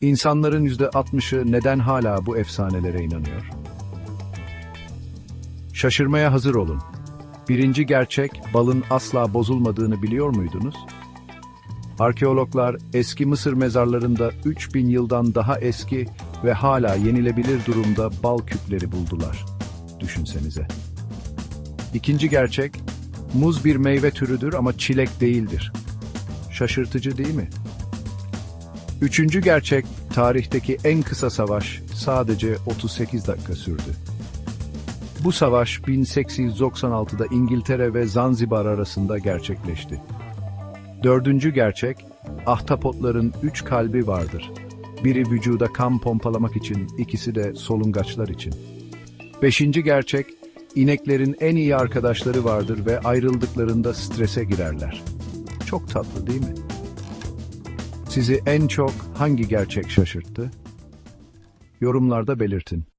İnsanların yüzde altmışı neden hala bu efsanelere inanıyor? Şaşırmaya hazır olun. Birinci gerçek, balın asla bozulmadığını biliyor muydunuz? Arkeologlar eski Mısır mezarlarında 3000 yıldan daha eski ve hala yenilebilir durumda bal küpleri buldular. Düşünsenize. İkinci gerçek, muz bir meyve türüdür ama çilek değildir. Şaşırtıcı değil mi? Üçüncü gerçek, tarihteki en kısa savaş sadece 38 dakika sürdü. Bu savaş 1896'da İngiltere ve Zanzibar arasında gerçekleşti. Dördüncü gerçek, ahtapotların üç kalbi vardır. Biri vücuda kan pompalamak için, ikisi de solungaçlar için. Beşinci gerçek, ineklerin en iyi arkadaşları vardır ve ayrıldıklarında strese girerler. Çok tatlı değil mi? Sizi en çok hangi gerçek şaşırttı? Yorumlarda belirtin.